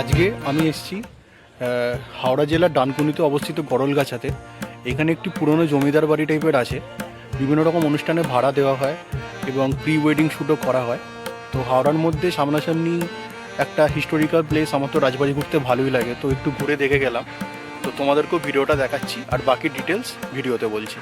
আজকে আমি এসেছি হাওড়া জেলার ডানকুনিতে অবস্থিত গরলগাছাতে এখানে একটি পুরনো জমিদার বাড়ি টাইপের আছে। বিভিন্ন রকম অনুষ্ঠানে ভাড়া দেওয়া হয় এবং প্রি ওয়েডিং শ্যুটও করা হয়। তো হাওড়ার মধ্যে সামনাসামনি একটা হিস্টোরিক্যাল প্লেস আমার তো রাজবাড়ি ঘুরতে ভালোই লাগে, তো একটু ঘুরে দেখে গেলাম। তো তোমাদেরকেও ভিডিওটা দেখাচ্ছি, আর বাকি ডিটেলস ভিডিওতে বলছি।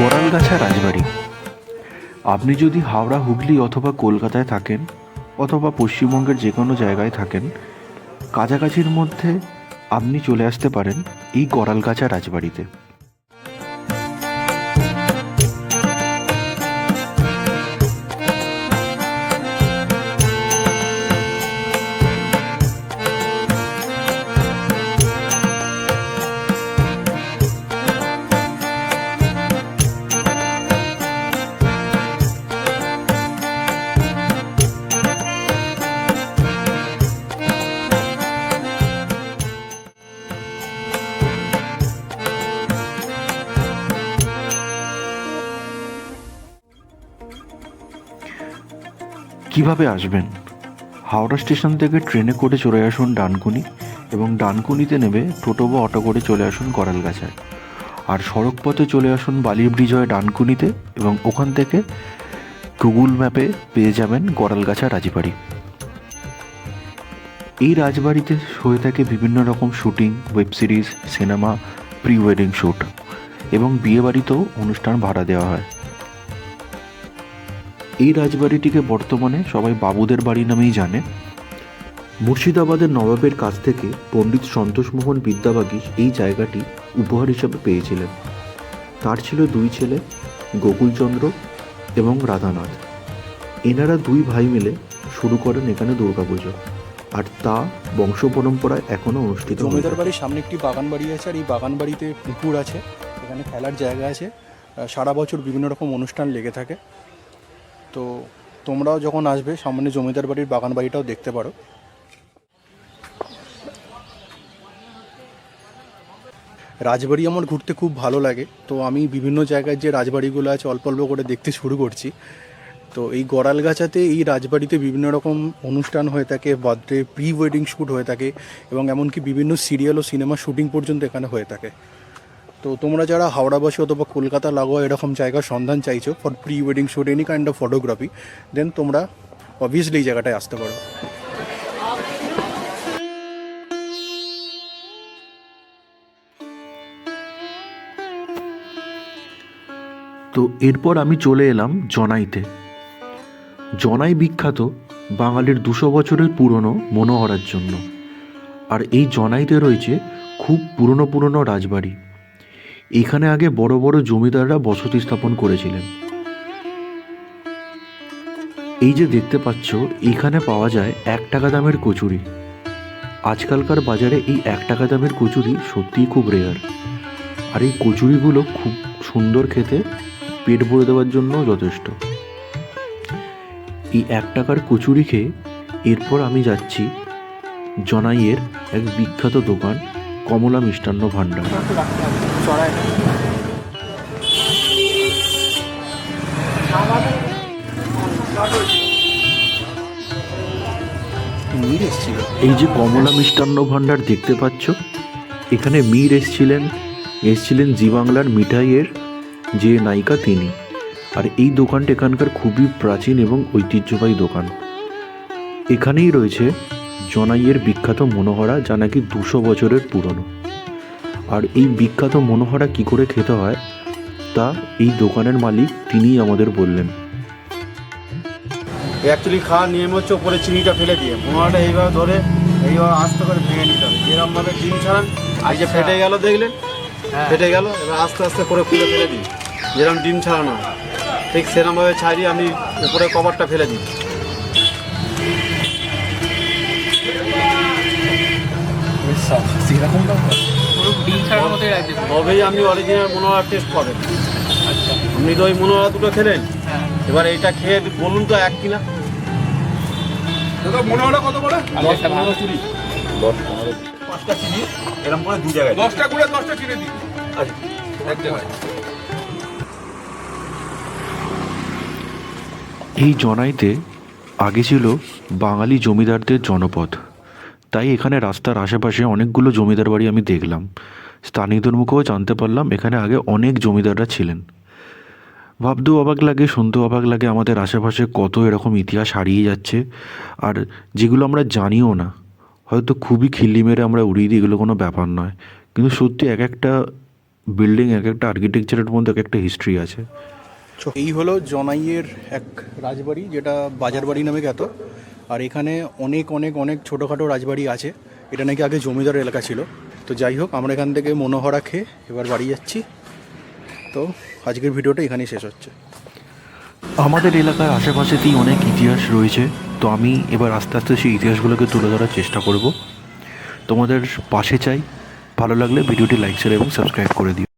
গোরালগাছা রাজবাড়ি। আপনি যদি হাওড়া, হুগলি অথবা কলকাতায় থাকেন, অথবা পশ্চিমবঙ্গের যে কোনো জায়গায় থাকেন, কাছাকাছির মধ্যে আপনি চলে আসতে পারেন এই গড়ালগাছা রাজবাড়িতে। কীভাবে আসবেন? হাওড়া স্টেশন থেকে ট্রেনে করে চলে আসুন ডানকুনি এবং ডানকুনিতে নেবে টোটো বা অটো করে চলে আসুন গড়ালগাছায়। আর সড়ক পথে চলে আসুন বালি ব্রিজ ডানকুনিতে এবং ওখান থেকে গুগল ম্যাপে পেয়ে যাবেন গড়ালগাছা রাজবাড়ি। এই রাজবাড়িতে হয়ে থাকে বিভিন্ন রকম shooting, web series, cinema pre wedding shoot এবং বিয়েবাড়িতেও অনুষ্ঠান ভাড়া দেওয়া হয়। এই রাজবাড়িটিকে বর্তমানে সবাই বাবুদের বাড়ি নামেই জানে। মুর্শিদাবাদের নবাবের কাছ থেকে পণ্ডিত সন্তোষমোহন বিদ্যাবাগীশ এই জায়গাটি উপহার হিসাবে পেয়েছিলেন। তার ছিল দুই ছেলে গোকুলচন্দ্র এবং রাধানাথ। এনারা দুই ভাই মিলে শুরু করেন এখানে দুর্গাপুজো। আর তা বংশ পরম্পরায় এখনও অনুষ্ঠিত জমিদার বাড়ির সামনে একটি বাগান বাড়ি আছে আর এই বাগান বাড়িতে পুকুর আছে এখানে খেলার জায়গা আছে। সারা বছর বিভিন্ন রকম অনুষ্ঠান লেগে থাকে। তো তোমরাও যখন আসবে, সামনে জমিদার বাড়ির বাগান বাড়িটাও দেখতে পারো। রাজবাড়ি আমার ঘুরতে খুব ভালো লাগে। তো আমি বিভিন্ন জায়গায় যে রাজবাড়িগুলো আছে, অল্প অল্প করে দেখতে শুরু করছি। তো এই গড়ালগাছাতে এই রাজবাড়িতে বিভিন্ন রকম অনুষ্ঠান হয়ে থাকে, বার্থডে প্রি ওয়েডিং শ্যুট হয়ে থাকে এবং এমনকি বিভিন্ন সিরিয়াল ও সিনেমা শুটিং পর্যন্ত এখানে হয়ে থাকে। তো তোমরা যারা হাওড়াবাসী অথবা কলকাতা লাগোয়া এরকম জায়গার সন্ধান চাইছো for pre wedding shoot any kind of photography then তোমরা অবভিয়াসলি এই জায়গাটায় আসতে পারো। তো এরপর আমি চলে এলাম জনাইতে। জনাই বিখ্যাত বাঙালির দুশো বছরের পুরনো মনোহরার জন্য। আর এই জনাইতে রয়েছে খুব পুরনো পুরনো রাজবাড়ি। এখানে আগে বড় বড় জমিদাররা বসতি স্থাপন করেছিলেন। এই যে দেখতে পাচ্ছ, এখানে পাওয়া যায় এক টাকা দামের কচুরি। আজকালকার বাজারে এই এক টাকা দামের কচুরি সত্যিই খুব রেয়ার আর এই কচুরিগুলো খুব সুন্দর খেতে, পেট ভরে দেওয়ার জন্য যথেষ্ট। এই এক টাকার কচুরি খেয়ে এরপর আমি যাচ্ছি জনাইয়ের এক বিখ্যাত দোকান, কমলা মিষ্টান্ন ভাণ্ডার। মির এসেছিল। এই যে কমলা মিষ্টান্ন ভাণ্ডার দেখতে পাচ্ছ এখানে মীর এসছিলেন এসছিলেন জি বাংলার মিঠাইয়ের যে নায়িকা তিনি। আর এই দোকানটা এখানকার খুবই প্রাচীন এবং ঐতিহ্যবাহী দোকান। এখানেই রয়েছে জনাইয়ের বিখ্যাত মনোহরা যা নাকি দুশো বছরের পুরনো। আর এই বিখ্যাত মনোহরা কি করে খেতে হয় তা এই দোকানের মালিক তিনিই আমাদের বললেন। অ্যাকচুয়ালি খাওয়ার নিয়ম হচ্ছে ওপরে চিনিটা ফেলে দিয়ে পোনাটা এইভাবে ধরে এইভাবে আস্তে করে ভেঙে নিতে হবে। যেরকমভাবে ডিম ছাড়ান যে ফেটে গেল দেখলেন? ফেটে গেল এবার আস্তে আস্তে করে খুলে ফেলে দিই যেরকম ডিম ছাড়ানো ঠিক সেরকমভাবে ছাড়িয়ে আমি উপরে কভারটা ফেলে দিই। সেরকম ডিম ছাড়ার মতোই লাগছে তবেই আপনি অরিজিনাল মনোহরা টেস্ট পাবেন। আচ্ছা। আপনি তো ওই মনোহরা দুটো খেলেন। হ্যাঁ। এবার এইটা খেয়ে বলুন তো এক কিনা। দাদা কত করে? আমি একটা কুড়ি। দশ পনেরো। পাঁচটা চিনি এরকম করে দু জায়গায় দশটা করে দশটা কিনে দিই আচ্ছা। এই জনাইতে আগে ছিল বাঙালি জমিদারদের জনপদ। তাই এখানে রাস্তার আশেপাশে অনেকগুলো জমিদার বাড়ি আমি দেখলাম। স্থানীয়দের মুখেও জানতে পারলাম এখানে আগে অনেক জমিদাররা ছিলেন। ভাবতেও অবাক লাগে, শুনতেও অবাক লাগে আমাদের আশেপাশে কত এরকম ইতিহাস হারিয়ে যাচ্ছে। আর যেগুলো আমরা জানিও না, হয়তো খুবই খিল্লি মেরে আমরা উড়িয়ে দিই, এগুলো কোনো ব্যাপার নয়। কিন্তু সত্যি এক একটা বিল্ডিং এক একটা আর্কিটেকচারের মধ্যে এক একটা হিস্ট্রি আছে। এই হলো জনাইয়ের এক রাজবাড়ি, যেটা বাজার বাড়ি নামে খ্যাত। আর এখানে অনেক অনেক অনেক ছোটোখাটো রাজবাড়ি আছে। এটা নাকি আগে জমিদার এলাকা ছিল। তো যাই হোক, আমরা এখান থেকে মনোহরা খেয়ে এবার বাড়ি যাচ্ছি। তো আজকের ভিডিওটা এখানেই শেষ হচ্ছে। আমাদের এলাকার আশেপাশেতেই অনেক ইতিহাস রয়েছে। তো আমি এবার আস্তে আস্তে সেই ইতিহাসগুলোকে তুলে ধরার চেষ্টা করব। তোমাদের পাশে চাই। ভালো লাগলে ভিডিওটি লাইক শেয়ার এবং সাবস্ক্রাইব করে দিও।